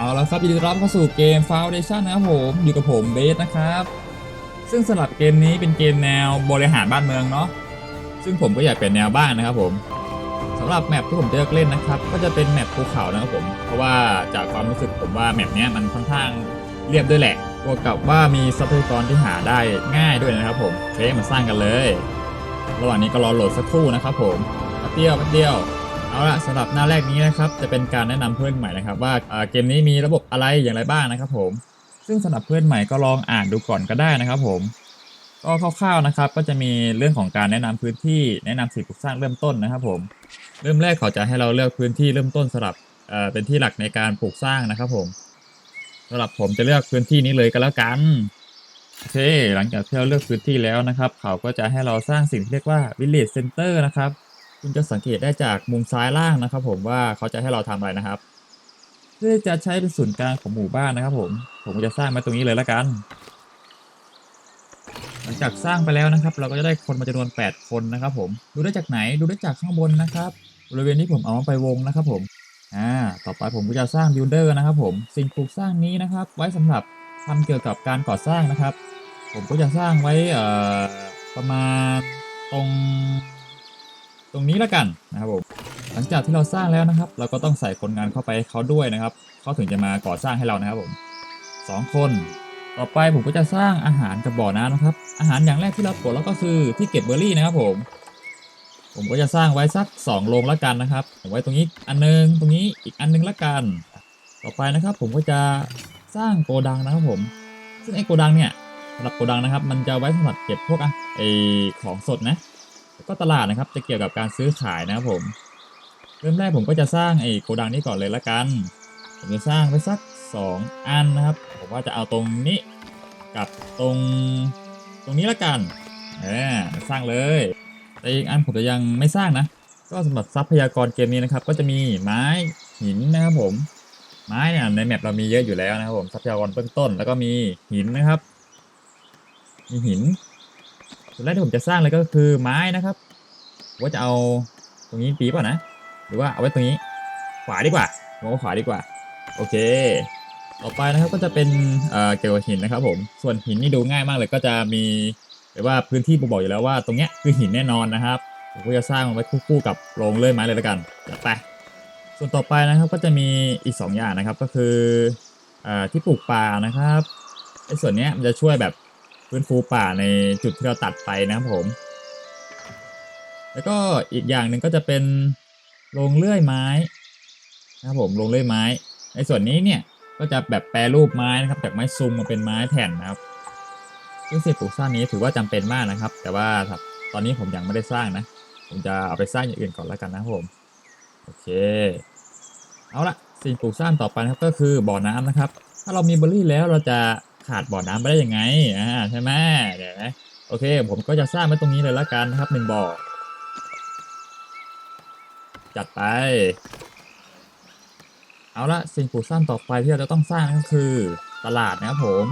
เอาละครับยินดีรับเข้าสู่เกม Foundation นะครับผมอยู่กับผมเบสนะครับ ซึ่งสำหรับเกมนี้เป็นเกมแนวบริหารบ้านเมืองเนาะซึ่งผมก็อยากเปลี่ยนแนวบ้างนะครับผมสำหรับแมปที่ผมเลือกเล่นนะครับ ก็จะเป็นแมปภูเขานะครับผมเพราะว่าจากความรู้สึกผมว่าแมปนี้มันค่อนข้างเรียบด้วยแหละบวกกับว่ามีทรัพยากรที่หาได้ง่ายด้วยนะครับผมเคมาสร้างกันเลย ระหว่างนี้ก็รอโหลดสักครู่นะครับผมแป๊บเดียวแป๊บเดียว เอาละสำหรับหน้าแรกนี้นะครับจะเป็นการแนะนำเพื่อนใหม่นะครับ ว่าเกมนี้มีระบบอะไรอย่างไรบ้างนะครับ ผม ซึ่งสำหรับเพื่อนใหม่ก็ลองอ่านดูก่อนก็ได้นะครับ ผมก็คร่าวๆนะครับ ก็จะมีเรื่องของการแนะนำพื้นที่แนะนำสิ่งปลูกสร้างเริ่มต้นนะครับ ผม เริ่มแรกเขาจะให้เราเลือกพื้นที่เริ่มต้นสำหรับเอ่อเป็นที่หลักในการปลูกสร้างนะครับ ผมสำหรับผมจะเลือกพื้นที่นี้เลยก็แล้วกันโอเคหลังจากที่เราเลือกพื้นที่แล้วนะครับ เขาก็จะให้เราสร้างสิ่งที่เรียกว่า village center นะครับ คุณจะสังเกตได้จากมุมซ้ายล่างนะครับ ผมว่าเขาจะให้เราทำอะไรนะครับเพื่อจะใช้เป็นศูนย์กลางของหมู่บ้านนะครับ ผม ผมจะสร้างมาตรงนี้เลยละกัน หลังจากสร้างไปแล้วนะครับ เราก็จะได้คนมาจำนวน 8 คนนะครับ ผม ดูได้จากไหนดูได้จากข้างบนนะครับบริเวณที่ผมเอามาไปวงนะครับ ผมอ่าต่อไปผมก็จะสร้างบิลเดอร์นะครับ ผมสิ่งปลูกสร้างนี้นะครับ ไว้สำหรับทำเกี่ยวกับการก่อสร้างนะครับ ผมก็จะสร้างไว้เอ่อประมาณตรง ตรงนี้และกันนะครับผมหลังจากที่เราสร้างแล้วนะครับ เราก็ต้องใส่คนงานเข้าไปให้เขาด้วยนะครับเขาถึงจะมาก่อสร้างให้เรานะครับผมสองคนต่อไปผมก็จะสร้างอาหารกับบ่อน้ำนะครับ อาหารอย่างแรกที่เราปลดแล้วก็คือที่เก็บเบอร์รี่นะครับผม ผมก็จะสร้างไว้สัก2โรงละกันนะครับผมไว้ตรงนี้อันนึงตรงนี้อีกอันนึงละกัน ต่อไปนะครับ ผมก็จะสร้างโกดังนะครับผม ซึ่งไอ้โกดังเนี่ยสำหรับโกดังนะครับ มันจะไว้สำหรับเก็บพวกอะไอของสดนะ ก็ตลาดนะครับ จะเกี่ยวกับการซื้อขายนะครับผม เริ่มแรกผมก็จะสร้างไอ้โกดังนี้ก่อนเลยละกัน ผมจะสร้างไว้สัก 2 อันนะครับ ผมว่าจะเอาตรงนี้กับตรงตรงนี้ละกันเออสร้างเลย แต่อีกอันผมจะยังไม่สร้างนะ ก็สำหรับทรัพยากรเกมนี้นะครับ ก็จะมีไม้หินนะครับผม ไม้เนี่ยในแมปเรามีเยอะอยู่แล้วนะครับผมทรัพยากรเบื้องต้น แล้วก็มีหินนะครับ มีหิน ส่วนแรกที่ผมจะสร้างเลยก็คือไม้นะครับ ว่าจะเอาตรงนี้ปีป่ะนะ หรือว่าเอาไว้ตรงนี้ ขวาดีกว่าผมว่าขวาดีกว่า โอเค ต่อไปนะครับก็จะเป็นเอ่อเกี่ยวกับหินนะครับ ผม ส่วนหินนี่ดูง่ายมากเลยก็จะมีหรือว่าพื้นที่ผมบอกอยู่แล้วว่าตรงเนี้ยคือหินแน่นอนนะครับผมก็จะสร้างไว้คู่กับโรงเลื่อยไม้เลยละกันจัดไป ส่วนต่อไปนะครับก็จะมีอีก 2 อย่างนะครับก็คือเอ่อที่ปลูกป่านะครับไอ้ส่วนเนี้ยมันจะช่วยแบบ ฟื้นฟูป่าในจุดที่เราตัดไปนะครับผม แล้วก็อีกอย่างหนึ่งก็จะเป็นโรงเลื่อยไม้นะครับผมโรงเลื่อยไม้ ในส่วนนี้เนี่ยก็จะแบบแปรรูปไม้นะครับจากไม้ซุงมาเป็นไม้แผ่นนะครับซึ่งสิ่งปลูกสร้างนี้ถือว่าจำเป็นมากนะครับ แต่ว่าครับตอนนี้ผมยังไม่ได้สร้างนะ ผมจะเอาไปสร้างอย่างอื่นก่อนแล้วกันนะครับผมโอเค เอาละสิ่งปลูกสร้างต่อไปนะครับก็คือบ่อน้ำนะครับ ถ้าเรามีเบอร์รี่แล้วเราจะ ขาดบ่อน้ำไปได้ยังไงอ่าใช่ไหมเดี๋ยวนะโอเค ผมก็จะสร้างไว้ตรงนี้เลยละกันนะครับหนึ่งบ่อจัดไป เอาละสิ่งปลูกสร้างต่อไปที่เราจะต้องสร้างก็คือตลาดนะครับผม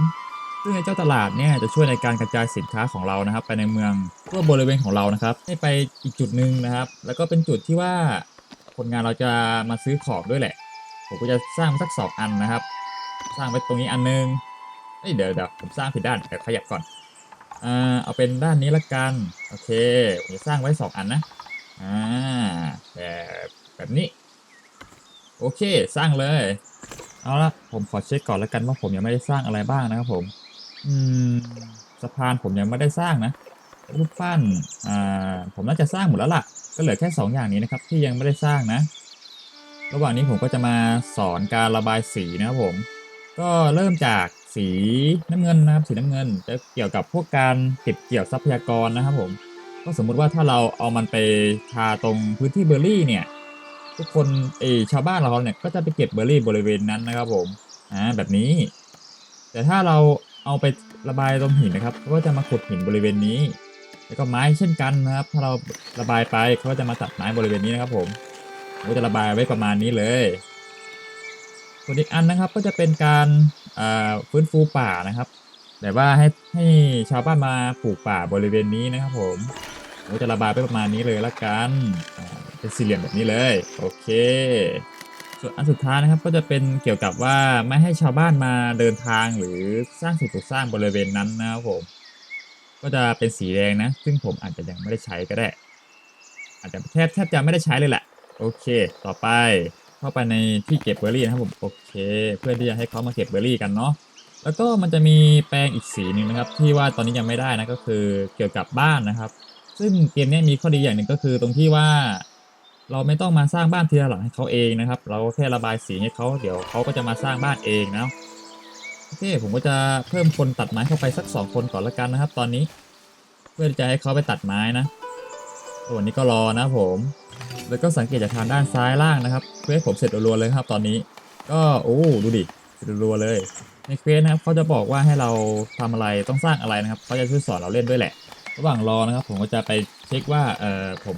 ซึ่งไอ้เจ้าตลาดเนี่ยจะช่วยในการกระจายสินค้าของเรานะครับ ไปในเมืองทั่วบริเวณของเรานะครับ ให้ไปอีกจุดหนึ่งนะครับ แล้วก็เป็นจุดที่ว่าคนงานเราจะมาซื้อของด้วยแหละ ผมก็จะสร้างสักสองอันนะครับ สร้างไว้ตรงนี้อันนึง เอ้ยเดี๋ยวเดี๋ยวผมสร้างผิดด้านเดี๋ยวขยับก่อนอ่าเอาเป็นด้านนี้ละกัน โอเคผมจะสร้างไว้สองอันนะอ่าแบบแบบนี้ โอเคสร้างเลย เอาละผมขอเช็คก่อนล้วกันว่าผมยังไม่ได้สร้างอะไรบ้างนะครับผม อืมสะพานผมยังไม่ได้สร้างนะรูปปั้นอ่าผมน่าจะสร้างหมดแล้วล่ะ ก็เหลือแค่ 2 อย่างนี้นะครับ ที่ยังไม่ได้สร้างนะ ระหว่างนี้ผมก็จะมาสอนการระบายสีนะครับผม ก็เริ่มจาก สีน้ำเงินนะครับสีน้ำเงินจะเกี่ยวกับพวกการเก็บเกี่ยวทรัพยากรนะครับผมก็สมมุติว่าถ้าเราเอามันไปทาตรงพื้นที่เบอร์รี่เนี่ยทุกคนเอชาวบ้านเราเนี่ยก็จะไปเก็บเบอร์รี่บริเวณนั้นนะครับผมอ่าแบบนี้ แต่ถ้าเราเอาไประบายตรงหินนะครับเขาก็จะมาขุดหินบริเวณนี้ แล้วก็ไม้เช่นกันนะครับ ถ้าเราระบายไปเขาก็จะมาตัดไม้บริเวณนี้นะครับผมผมก็จะระบายไว้ประมาณนี้เลยส่วนอีกอันนะครับก็จะเป็นการ ฟื้นฟูป่านะครับแบบว่าให้ให้ชาวบ้านมาปลูกป่าบริเวณนี้นะครับ ผมผมจะระบายไปประมาณนี้เลยละกันเป็นสี่เหลี่ยมแบบนี้เลย โอเค ส่วนอันสุดท้ายนะครับก็จะเป็นเกี่ยวกับว่าไม่ให้ชาวบ้านมาเดินทางหรือสร้างสิ่งปลูกสร้างบริเวณนั้นนะครับผม ก็จะเป็นสีแดงนะ ซึ่งผมอาจจะยังไม่ได้ใช้ก็ได้ อาจจะแทบแทบจะไม่ได้ใช้เลยแหละ โอเค ต่อไป เข้าไปในที่เก็บเบอร์รี่นะครับผมโอเค เพื่อที่จะให้เขามาเก็บเบอร์รี่กันเนาะแล้วก็มันจะมีแปลงอีกสีหนึ่งนะครับ ที่ว่าตอนนี้ยังไม่ได้นะก็คือเกี่ยวกับบ้านนะครับ ซึ่งเกมนี้มีข้อดีอย่างหนึ่งก็คือตรงที่ว่า เราไม่ต้องมาสร้างบ้านทีละหลังให้เขาเองนะครับ เราแค่ระบายสีให้เขาเดี๋ยวเขาก็จะมาสร้างบ้านเองนะโอเคผมก็จะเพิ่มคนตัดไม้เข้าไปสักสองคนก่อนละกันนะครับ ตอนนี้ เพื่อจะให้เขาไปตัดไม้นะส่วนนี้ก็รอนะผม แล้วก็สังเกตจากทางด้านซ้ายล่างนะครับเควสผมเสร็จรัวๆเลยครับตอนนี้ ก็โอ้ดูดิเสร็จรัวๆเลย ในเควสนะครับเขาจะบอกว่าให้เราทำอะไรต้องสร้างอะไรนะครับเขาจะช่วยสอนเราเล่นด้วยแหละ ระหว่างรอนะครับ ผมก็จะไปเช็คว่าเออผม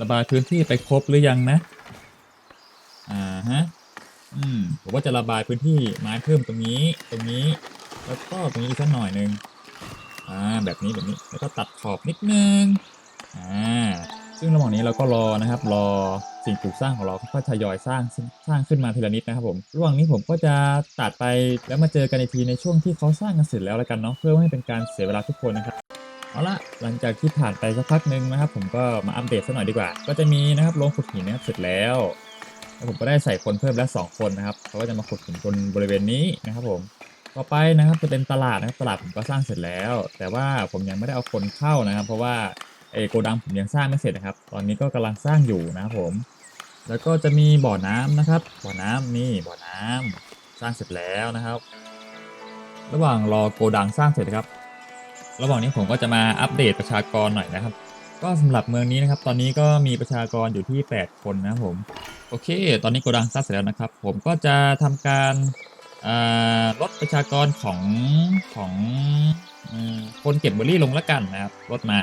ระบายพื้นที่ไปครบหรือยังนะอ่าฮะอืมผมก็จะระบายพื้นที่ไม้เพิ่มตรงนี้ตรงนี้ แล้วก็ตรงนี้อีกสักหน่อยนึงอ่าแบบนี้แบบนี้แล้วก็ตัดขอบนิดนึงอ่า ซึ่งระหว่างนี้เราก็รอนะครับ รอสิ่งปลูกสร้างของเราค่อยทยอยสร้างสร้างขึ้นมาทีละนิดนะครับผมระหว่างนี้ผมก็จะตัดไปแล้วมาเจอกันอีกทีในช่วงที่เขาสร้างกันเสร็จแล้วล้วกันเนาะเพื่อไม่ให้เป็นการเสียเวลาทุกคนนะครับเอาละหลังจากที่ผ่านไปสักพักหนึ่งนะครับ ผมก็มาอัปเดตสักหน่อยดีกว่า ก็จะมีนะครับโรงขุดหินนะครับเสร็จแล้วแล้วผมก็ได้ใส่คนเพิ่มแล้วสองคนนะครับเขาก็จะมาขุดหินบนบริเวณนี้นะครับผมต่อไปนะครับจะเป็นตลาดนะครับตลาดผมก็สร้างเสร็จแล้ว แต่ว่าผมยังไม่ได้เอาคนเข้านะครับ เพราะว่า ไอโกดังผมยังสร้างไม่เสร็จนะครับ ตอนนี้ก็กำลังสร้างอยู่นะครับผม แล้วก็จะมีบ่อน้ำนะครับ บ่อน้ำนี่บ่อน้ำสร้างเสร็จแล้วนะครับ ระหว่างรอโกดังสร้างเสร็จครับ ระหว่างนี้ผมก็จะมาอัปเดตประชากรหน่อยนะครับ ก็สำหรับเมืองนี้นะครับ ตอนนี้ก็มีประชากรอยู่ที่ 8 คนนะครับผม โอเค ตอนนี้โกดังสร้างเสร็จแล้วนะครับ ผมก็จะทำการลดประชากรของของอคนเก็บเบอร์รี่ลงล้วกันนะครับลดมา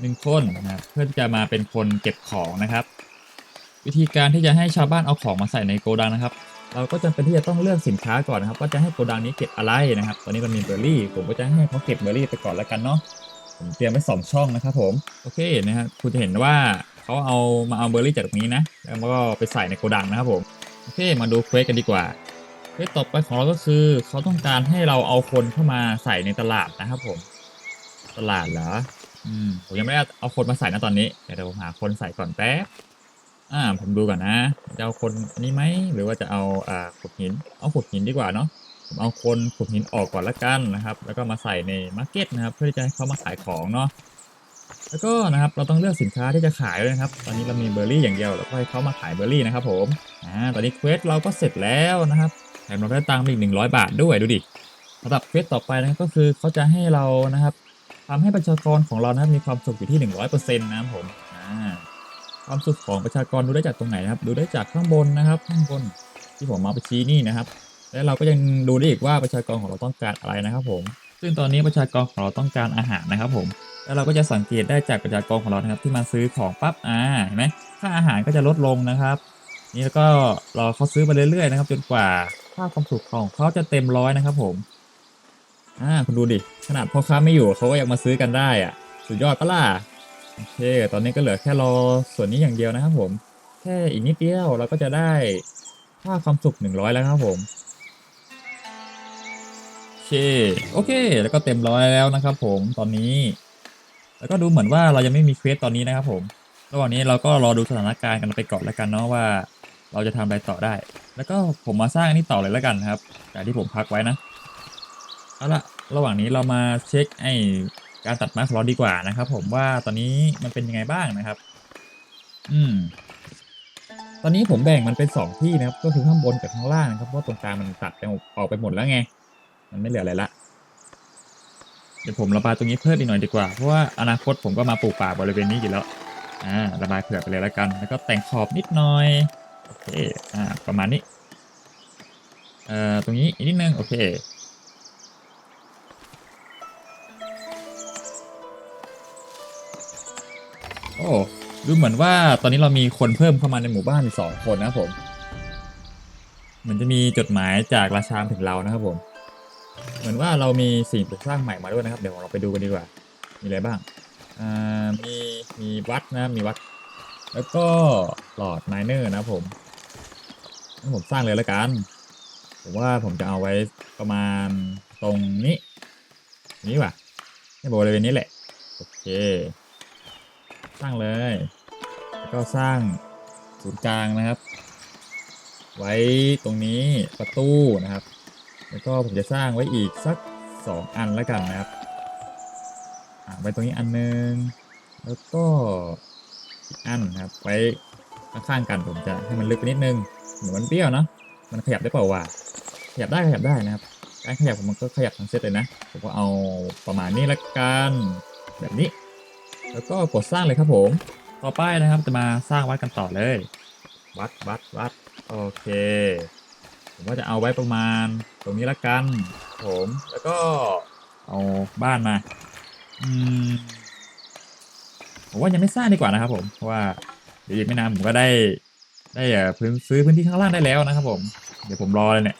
หนึ่งคนนะครับเพื่อจะมาเป็นคนเก็บของนะครับ วิธีการที่จะให้ชาวบ้านเอาของมาใส่ในโกดังนะครับ เราก็จำเป็นที่จะต้องเลือกสินค้าก่อนนะครับว่าจะให้โกดังนี้เก็บอะไรนะครับ ตอนนี้มันมีเบอร์รี่ ผมก็จะให้เขาเก็บเบอร์รี่ไปก่อนแล้วกันเนาะผมเตรียมไว้สองช่องนะครับผมโอเคนะฮะคุณจะเห็นว่าเขาเอามาเอาเบอร์รี่จากตรงนี้นะแล้วก็ไปใส่ในโกดังนะครับผมโอเคมาดูเควสกันดีกว่าเควสต่อไปของเราก็คือเขาต้องการให้เราเอาคนเข้ามาใส่ในตลาดนะครับผม ตลาดเหรอ อืมผมยังไม่ได้เอาคนมาใส่นะตอนนี้เดี๋ยวผมหาคนใส่ก่อนแป๊บอ่าผมดูก่อนนะจะเอาคนนี้ไหมหรือว่าจะเอาอ่าขุดหิน เอาขุดหินดีกว่าเนาะผมเอาคนขุดหินออกก่อนละกันนะครับ แล้วก็มาใส่ในมาร์เก็ตนะครับ เพื่อที่จะให้เขามาขายของเนาะแล้วก็นะครับเราต้องเลือกสินค้าที่จะขายด้วยนะครับ ตอนนี้เรามีเบอร์รี่อย่างเดียวแล้วก็ให้เขามาขายเบอร์รี่นะครับผมอ่าตอนนี้เควสเราก็เสร็จแล้วนะครับแถมเราได้ตังค์อีกหนึ่งร้อยบาทด้วยดูดิสำหรับเควสต่อไปนะครับก็คือเขาจะให้เรานะครับ ทำให้ประชากรของเรานะครับมีความสุขอยู่ที่หนึ่งร้อยเปอร์เซ็นต์นะครับผมความสุขของประชากรดูได้จากตรงไหนนะครับ ดูได้จากข้างบนนะครับ ข้างบนที่ผมมาไปชี้นี่นะครับ และเราก็ยังดูได้อีกว่าประชากรของเราต้องการอะไรนะครับผม ซึ่งตอนนี้ประชากรของเราต้องการอาหารนะครับผม แล้วเราก็จะสังเกตได้จากประชากรของเรานะครับ ที่มาซื้อของปั๊บอ่าเห็นไหมค่าอาหารก็จะลดลงนะครับนี่แล้วก็รอเขาซื้อมาเรื่อยๆนะครับ จนกว่าค่าความสุขของเขาจะเต็มร้อยนะครับผม อ่าคุณดูดิ ขนาดพ่อค้าไม่อยู่เขาก็ยังมาซื้อกันได้อะ สุดยอดปะล่ะโอเคตอนนี้ก็เหลือแค่รอส่วนนี้อย่างเดียวนะครับผม แค่อีกนิดเดียวเราก็จะได้ค่าความสุขหนึ่งร้อยแล้วครับผมโอเคโอเค แล้วก็เต็มร้อยแล้วนะครับผมตอนนี้ แล้วก็ดูเหมือนว่าเรายังไม่มีเควสตอนนี้นะครับผมระหว่างนี้เราก็รอดูสถานการณ์กันไปก่อนแล้วกันเนาะว่า เราจะทำอะไรต่อได้ แล้วก็ผมมาสร้างอันนี้ต่อเลยแล้วกันนะครับจากที่ผมพักไว้นะ เอาละระหว่างนี้เรามาเช็คไอการตัดไม้ของเราดีกว่านะครับ ผมว่าตอนนี้มันเป็นยังไงบ้างนะครับ อืม ตอนนี้ผมแบ่งมันเป็นสองที่นะครับ ก็คือข้างบนกับข้างล่างนะครับเพราะตรงกลางมันตัดไปออกไปหมดแล้วไง มันไม่เหลืออะไรละเดี๋ยวผมระบายตรงนี้เพิ่มอีกหน่อยดีกว่า เพราะว่าอนาคตผมก็มาปลูกป่าบริเวณนี้อยู่แล้ว อ่า ระบายเผื่อไปเลยแล้วกัน แล้วก็แต่งขอบนิดหน่อย โอเค อ่า ประมาณนี้ เอ่อ ตรงนี้อีกนิดนึง โอเค อ้ดูเหมือนว่าตอนนี้เรามีคนเพิ่มเข้ามาในหมู่บ้านอีกสองคนนะครับผมเหมือนจะมีจดหมายจากราชาถึงเรานะครับผม เหมือนว่าเรามีสิ่งปลูกสร้างใหม่มาด้วยนะครับ เดี๋ยวเราไปดูกันดีกว่า มีอะไรบ้างอ่ามีมีวัดนะมีวัด แล้วก็หลอดไมเนอร์นะครับผมผมสร้างเลยแล้วกันผมว่าผมจะเอาไว้ประมาณตรงนี้ นี้ว่ะในบริเวณนี้แหละ โอเค ร้างเลยแล้วก็สร้างศูนย์กลางนะครับ ไว้ตรงนี้ประตูนะครับ แล้วก็ผมจะสร้างไว้อีกสักสองอันแล้วกันนะครับไว้ตรงนี้อันนึง แล้วก็อีกอันนะครับ ไว้ข้างๆกันผมจะให้มันลึกไปนิดนึงเหมือนมันเบี้ยวเนาะมันขยับได้เปล่าวะขยับได้ขยับได้นะครับ การขยับของมันก็ขยับทั้งเซตเลยนะ ผมก็เอาประมาณนี้ละกันแบบนี้ แล้วก็กดสร้างเลยครับผม ต่อไปนะครับจะมาสร้างวัดกันต่อเลย วัดวัดวัดโอเค ผมว่าจะเอาไว้ประมาณตรงนี้ละกัน ผม แล้วก็เอาบ้านมาอืมผมว่ายังไม่สร้างดีกว่านะครับ ผมเพราะว่าเดี๋ยวอีกไม่นานผมก็ได้ ได้เอ่อพื้นซื้อพื้นที่ข้างล่างได้แล้วนะครับผม เดี๋ยวผมรอเลยเนี่ย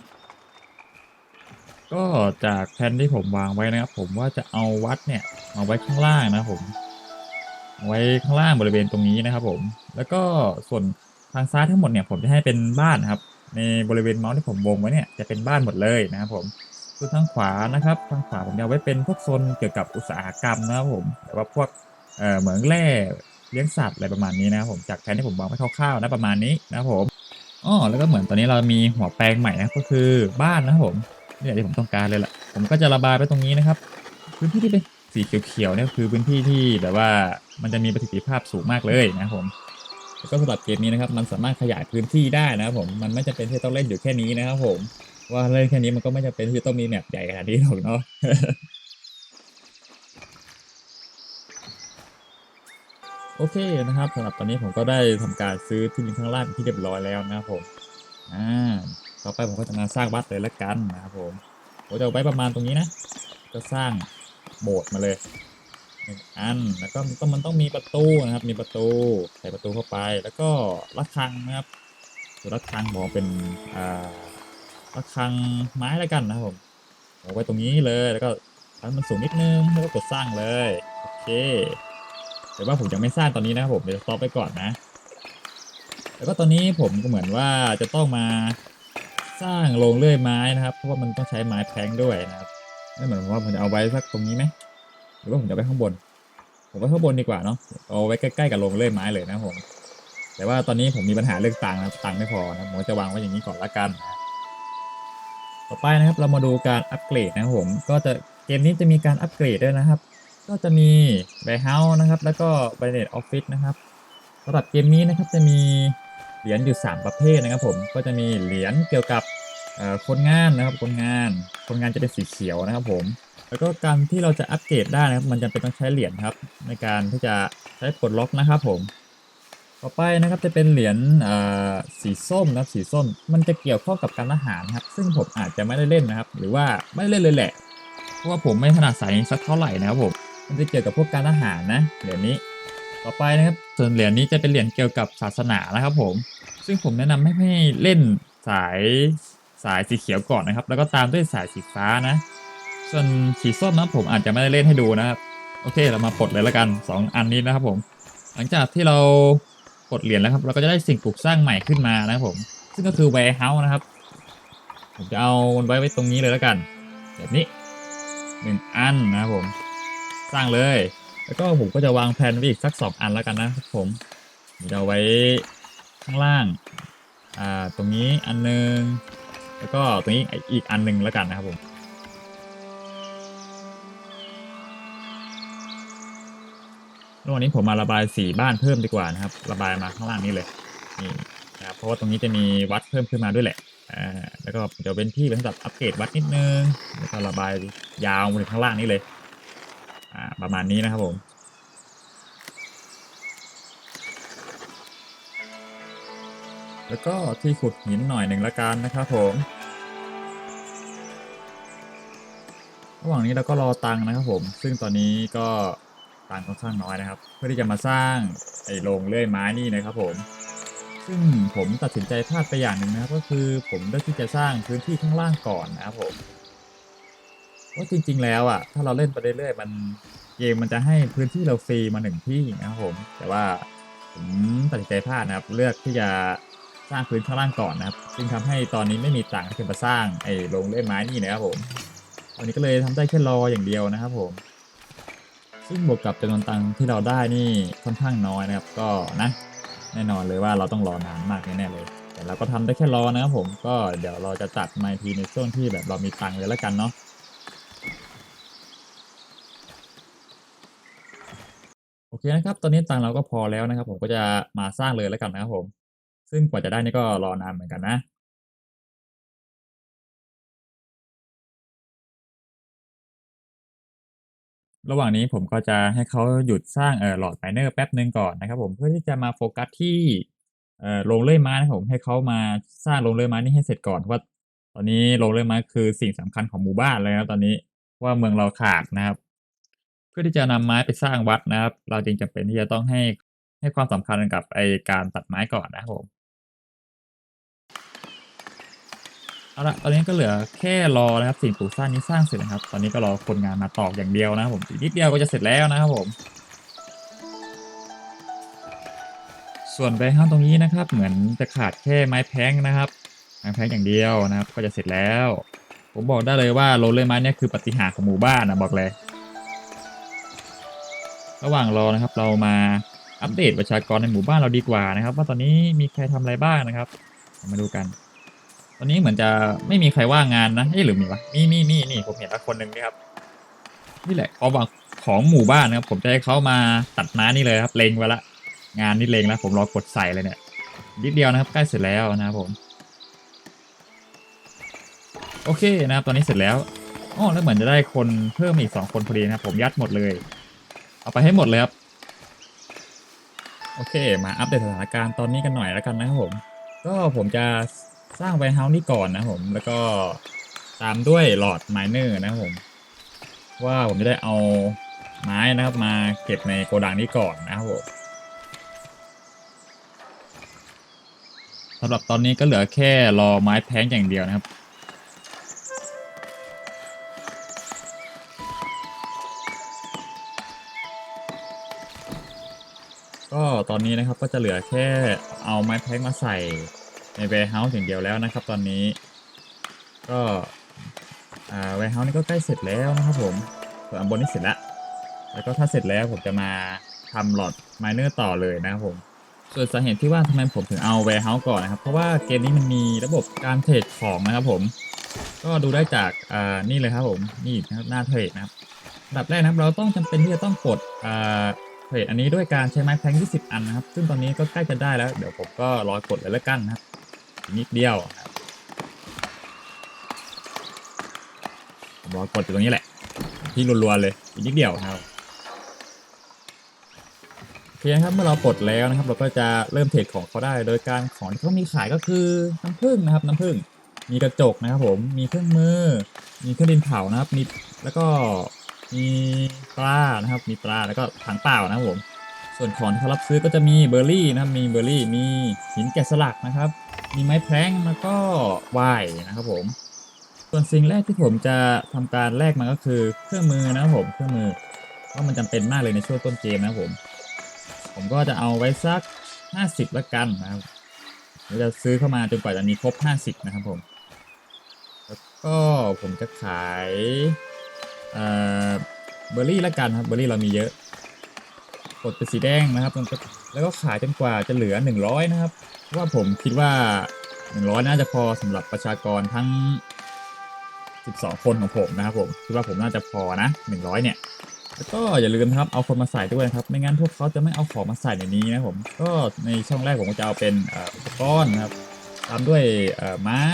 ก็จากแผนที่ผมวางไว้นะครับ ผมว่าจะเอาวัดเนี่ยมาไว้ข้างล่างนะครับผม ไว้ข้างล่างบริเวณตรงนี้นะครับ ผม แล้วก็ส่วนทางซ้ายทั้งหมดเนี่ยผมจะให้เป็นบ้านครับ ในบริเวณเมาส์ที่ผมวงไว้เนี่ยจะเป็นบ้านหมดเลยนะครับผมส่วนทางขวานะครับทางขวาผมจะไว้เป็นพวกโซนเกี่ยวกับอุตสาหกรรมนะครับผมแต่ว่าพวกเอ่อเหมืองแร่เลี้ยงสัตว์อะไรประมาณนี้นะครับผมจากแผนที่ผมวางไว้คร่าวๆนะประมาณนี้นะครับผมอ๋อแล้วก็เหมือนตอนนี้เรามีหัวแปลงใหม่นะก็คือบ้านนะครับผมนี่แหละที่ผมต้องการเลยล่ะผมก็จะระบายไปตรงนี้นะครับพื้นที่ที่เป็น สีเขียวๆเนี่ยคือพื้นที่ที่แบบว่ามันจะมีประสิทธิภาพสูงมากเลยนะครับผมแล้วก็สำหรับเกมนี้นะครับ มันสามารถขยายพื้นที่ได้นะครับผมมันไม่จำเป็นที่ต้องเล่นอยู่แค่นี้นะครับผม ว่าเล่นแค่นี้มันก็ไม่จำเป็นที่ต้องมีแมปใหญ่ขนาดนี้หรอกเนาะโอเคนะครับสำหรับตอนนี้ผมก็ได้ทำการซื้อที่ดินข้างล่างที่เรียบร้อยแล้วนะครับผมอ่าต่อไปผมก็จะมาสร้างวัดเลยละกันนะครับผมผมจะเอาไว้ประมาณตรงนี้นะ ก็สร้าง โบสถ์มาเลยหนึ่งอันแล้วก็มันต้องมีประตูนะครับ มีประตูใส่ประตูเข้าไป แล้วก็ระฆังนะครับตัวระฆังบอกเป็นอ่าระฆังไม้แล้วกันนะครับผมเอาไว้ตรงนี้เลยแล้วก็ทำมันสูงนิดนึงแล้วก็กดสร้างเลยโอเคแต่ว่าผมยังไม่สร้างตอนนี้นะครับผมเดี๋ยวสต็อปไปก่อนนะ แล้วก็ตอนนี้ผมก็เหมือนว่าจะต้องมาสร้างโรงเลื่อยไม้นะครับ เพราะว่ามันต้องใช้ไม้แพงด้วยนะครับ นั่นหมายความว่าผมจะเอาไว้สักตรงนี้ไหมหรือว่าผมจะไว้ข้างบน ผมไว้ข้างบนดีกว่าเนาะเอาไว้ใกล้ๆกับโรงเลื่อยไม้เลยนะผมแต่ว่าตอนนี้ผมมีปัญหาเรื่องตังค์นะตังค์ไม่พอนะผมจะวางไว้อย่างนี้ก่อนละกัน ต่อไปนะครับเรามาดูการอัปเกรดนะครับผมก็จะเกมนี้จะมีการอัปเกรดด้วยนะครับ ก็จะมี Warehouse นะครับ แล้วก็ b a n e t Office นะครับสำหรับเกมนี้นะครับจะมีเหรียญอยู่ 3 ประเภทนะครับผมก็จะมีเหรียญเกี่ยวกับ คนงานนะครับคนงานคนงานจะเป็นสีเขียวนะครับผม แล้วก็การที่เราจะอัปเกรดได้นะครับมันจำเป็นต้องใช้เหรียญครับ ในการที่จะใช้ปลดล็อกนะครับผม ต่อไปนะครับจะเป็นเหรียญสีส้มนะครับสีส้ม มันจะเกี่ยวข้องกับการทหารครับ ซึ่งผมอาจจะไม่ได้เล่นนะครับ หรือว่าไม่เล่นเลยแหละ เพราะว่าผมไม่ถนัดสายนี้สักเท่าไหร่นะครับผมมันจะเกี่ยวกับพวกการทหารนะเหรียญนี้ต่อไปนะครับส่วนเหรียญนี้จะเป็นเหรียญเกี่ยวกับศาสนานะครับผม ซึ่งผมแนะนำให้ให้เล่นสาย สายสีเขียวก่อนนะครับ แล้วก็ตามด้วยสายสีฟ้านะ ส่วนสีส้มนะผมอาจจะไม่ได้เล่นให้ดูนะครับ โอเคเรามาปลดเลยละกัน 2 อันนี้นะครับผม หลังจากที่เราปลดเหรียญแล้วครับ เราก็จะได้สิ่งปลูกสร้างใหม่ขึ้นมานะครับผม ซึ่งก็คือ warehouse นะครับ ผมจะเอาไว้ไว้ตรงนี้เลยแล้วกัน แบบนี้หนึ่งอันนะครับผม สร้างเลย แล้วก็ผมก็จะวางแผนไว้อีกสักสองอันแล้วกันนะครับผมผมจะเอาไว้ข้างล่างอ่าตรงนี้อันหนึง แล้วก็ตรงนี้อีกอันหนึงแล้วกันนะครับผมระหว่างนี้ผมมาระบายสีบ้านเพิ่มดีกว่านะครับ ระบายมาข้างล่างนี้เลยนี่นะครับเพราะว่าตรงนี้จะมีวัดเพิ่มขึ้นมาด้วยแหละอ่าแล้วก็ผมจะเว้นที่เป็นสำหรับอัปเกรดวัดนิดนึงแล้วก็ระบายยาวมาถึงข้างล่างนี้เลยอ่าประมาณนี้นะครับผม แล้วก็ที่ขุดหินหน่อยหนึ่งละกันนะครับผม ระหว่างนี้เราก็รอตังค์นะครับผม ซึ่งตอนนี้ก็ตังค์ค่อนข้างน้อยนะครับ เพื่อที่จะมาสร้างไอ้โรงเลื่อยไม้นี่นะครับผม ซึ่งผมตัดสินใจพลาดไปอย่างหนึ่งนะครับก็คือผมเลือกที่จะสร้างพื้นที่ข้างล่างก่อนนะครับผมว่าจริง ๆ แล้วอะถ้าเราเล่นไปเรื่อยๆมันเกมมันจะให้พื้นที่เราฟรีมาหนึ่งที่นะครับผม แต่ว่าผมตัดสินใจพลาดนะครับ เลือกที่จะ สร้างพื้นข้างล่างก่อนนะครับ ซึ่งทำให้ตอนนี้ไม่มีตังค์ที่จะมาสร้างไอ้โรงเลื่อยไม้นี่นะครับผมวันนี้ก็เลยทำได้แค่รออย่างเดียวนะครับผม ซึ่งบวกกับจำนวนตังค์ที่เราได้นี่ค่อนข้างน้อยนะครับ ก็นะ แน่นอนเลยว่าเราต้องรอนานมากแน่ๆเลย แต่เราก็ทำได้แค่รอนะครับผมก็เดี๋ยวเราจะตัดมาทีในช่วงที่แบบเรามีตังค์เลยแล้วกันเนาะโอเคนะครับ ตอนนี้ตังเราก็พอแล้วนะครับ ผมก็จะมาสร้างเลยแล้วกันนะครับผม ซึ่งกว่าจะได้นี่ก็รอนานเหมือนกันนะระหว่างนี้ผมก็จะให้เขาหยุดสร้างเอ่อหลอดไมเนอร์แป๊บหนึ่งก่อนนะครับผมเพื่อที่จะมาโฟกัสที่เอ่อโรงเลื่อยไม้นะครับผมให้เขามาสร้างโรงเลื่อยไม้นี่ให้เสร็จก่อนเพราะว่า ตอนนี้โรงเลื่อยไม้คือสิ่งสำคัญของหมู่บ้านเลยนะตอนนี้ว่าเมืองเราขาดนะครับ เพื่อที่จะนำไม้ไปสร้างวัดนะครับ เราจึงจำเป็นที่จะต้องให้ให้ความสำคัญกับไอการตัดไม้ก่อนนะครับผม เอาละตอนนี้ก็เหลือแค่รอนะครับสิ่งปลูกสร้างนี้สร้างเสร็จนะครับ ตอนนี้ก็รอคนงานมาตอกอย่างเดียวนะครับผมอีกนิดเดียวก็จะเสร็จแล้วนะครับผม ส่วนใบห้างตรงนี้นะครับ เหมือนจะขาดแค่ไม้แพงนะครับไม้แพงอย่างเดียวนะครับ ก็จะเสร็จแล้ว ผมบอกได้เลยว่าโรลเลอร์ไม้เนี่ยคือปฏิหารของหมู่บ้านนะบอกเลย ระหว่างรอนะครับเรามาอัปเดตประชากรในหมู่บ้านเราดีกว่านะครับ ว่าตอนนี้มีใครทำอะไรบ้างนะครับ มาดูกัน ตอนนี้เหมือนจะไม่มีใครว่างงานนะเอ้หรือมีวะมีมีมีนี่ผมเห็นแล้วคนหนึ่งนี่ครับ นี่แหละความหวังของหมู่บ้านนะครับผมจะให้เขามาตัดไม้นี่เลยครับเลงไว้ละ งานนี่เลงแล้วผมรอกดใส่เลยเนี่ยนิดเดียวนะครับใกล้เสร็จแล้วนะครับผมโอเคนะครับตอนนี้เสร็จแล้วอ๋อแล้วเหมือนจะได้คนเพิ่มอีกสองคนพอดีนะครับผมยัดหมดเลย เอาไปให้หมดเลยครับโอเค มาอัปเดตสถานการณ์ตอนนี้กันหน่อยแล้วกันนะครับผม ก็ผมจะ สร้างไวท์เฮาส์นี้ก่อนนะผม แล้วก็ตามด้วยหลอดไมเนอร์นะครับผม ว่าผมจะได้เอาไม้นะครับมาเก็บในโกดังนี้ก่อนนะครับผมสำหรับตอนนี้ก็เหลือแค่รอไม้แพงอย่างเดียวนะครับก็ตอนนี้นะครับก็จะเหลือแค่เอาไม้แพ็กมาใส่ ใน warehouse อย่างเดียวแล้วนะครับ ตอนนี้ ก็อ่า warehouse นี่ก็ใกล้เสร็จแล้วนะครับผมส่วนอันบนนี่เสร็จแล้ว แล้วก็ถ้าเสร็จแล้วผมจะมาทำหลอดไมเนอร์ต่อเลยนะครับผมส่วนสาเหตุที่ว่าทำไมผมถึงเอา warehouse ก่อนนะครับ เพราะว่าเกมนี้มันมีระบบการเทรดของนะครับผม ก็ดูได้จากอ่านี่เลยครับผม นี่นะครับหน้าเทรดนะครับดับแรกนะครับเราต้องจำเป็นที่จะต้องกดอ่าเทรดอันนี้ด้วยการใช้ไม้แพง20 อันนะครับ ซึ่งตอนนี้ก็ใกล้จะได้แล้ว เดี๋ยวผมก็รอกดเลยแล้วกันนะครับ นิดเดียวนะครับผมรอกดอยู่ตรงนี้แหละ ที่รัวๆเลยอีกนิดเดียวนะครับโอเคนะครับเมื่อเรากดแล้วนะครับ เราก็จะเริ่มเทรดของเขาได้ โดยการของที่เขามีขายก็คือน้ำผึ้งนะครับ น้ำผึ้งมีกระจกนะครับผมมีเครื่องมือ มีเครื่องดินเผานะครับมีแล้วก็มีปลานะครับ มีปลาแล้วก็ถังเปล่านะครับผมส่วนของที่เขารับซื้อก็จะมีเบอร์รี่นะครับมีเบอร์รี่มีหินแกะสลักนะครับ มีไม้แพร้งแล้วก็วายนะครับผม ส่วนสิ่งแรกที่ผมจะทำการแลกมันก็คือเครื่องมือนะครับผมเครื่องมือเพราะมันจำเป็นมากเลยในช่วงต้นเกมนะครับผม ผมก็จะเอาไว้สัก 50ละกันนะครับผมจะซื้อเข้ามาจนกว่าจะมีครบ 50 นะครับผม แล้วก็ผมจะขายเอ่อเบอร์รี่ละกันครับเบอร์รี่เรามีเยอะกดเป็นสีแดงนะครับมันก็ แล้วก็ขายจนกว่าจะเหลือ 100 นะครับ เพราะว่าผมคิดว่า 100 น่าจะพอสำหรับประชากรทั้ง 12 คนของผมนะครับผมคิดว่าผมน่าจะพอนะ 100 เนี่ยแล้วก็อย่าลืมนะครับเอาคนมาใส่ด้วยนะครับ ไม่งั้นพวกเขาจะไม่เอาของมาใส่ในนี้นะครับผมก็ในช่องแรกผมก็จะเอาเป็นอุปกรณ์นะครับตามด้วยไม้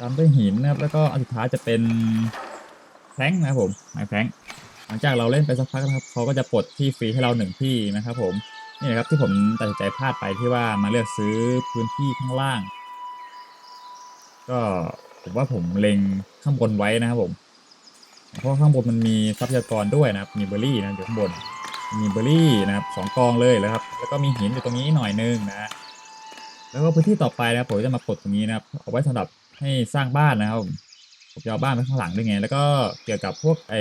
ตามด้วยหินนะครับ แล้วก็อันสุดท้ายจะเป็นแพร้งนะครับผมไม้แพร้งหลังจากเราเล่นไปสักพักนะครับเขาก็จะปลดที่ฟรีให้เราหนึ่งที่นะครับผม นี่นะครับที่ผมตัดสินใจพลาดไปที่ว่ามาเลือกซื้อพื้นที่ข้างล่าง ก็ผมว่าผมเล็งข้างบนไว้นะครับผม เพราะข้างบนมันมีทรัพยากรด้วยนะครับ มีเบอร์รี่นะอยู่ข้างบน มีเบอร์รี่นะครับสองกองเลยแล้วครับ แล้วก็มีหินอยู่ตรงนี้หน่อยนึงนะแล้วก็พื้นที่ต่อไปนะครับผมจะมาปลดตรงนี้นะครับเอาไว้สำหรับให้สร้างบ้านนะครับผมจะเอาบ้านไว้ข้างหลังด้วยไง แล้วก็เกี่ยวกับพวกไอ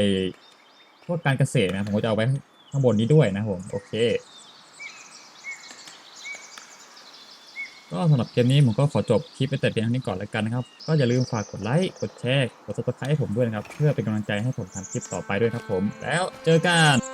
พวกการเกษตรนะผมก็จะเอาไว้ข้างบนนี้ด้วยนะผมโอเค ก็สำหรับเกมนี้ผมก็ขอจบคลิปไปแต่เพียงเท่านี้ก่อนแล้วกันนะครับ ก็อย่าลืมฝากกดไลค์ กดแชร์ กด subscribe ให้ผมด้วยนะครับ เพื่อเป็นกำลังใจให้ผมทำคลิปต่อไปด้วยครับผม แล้วเจอกัน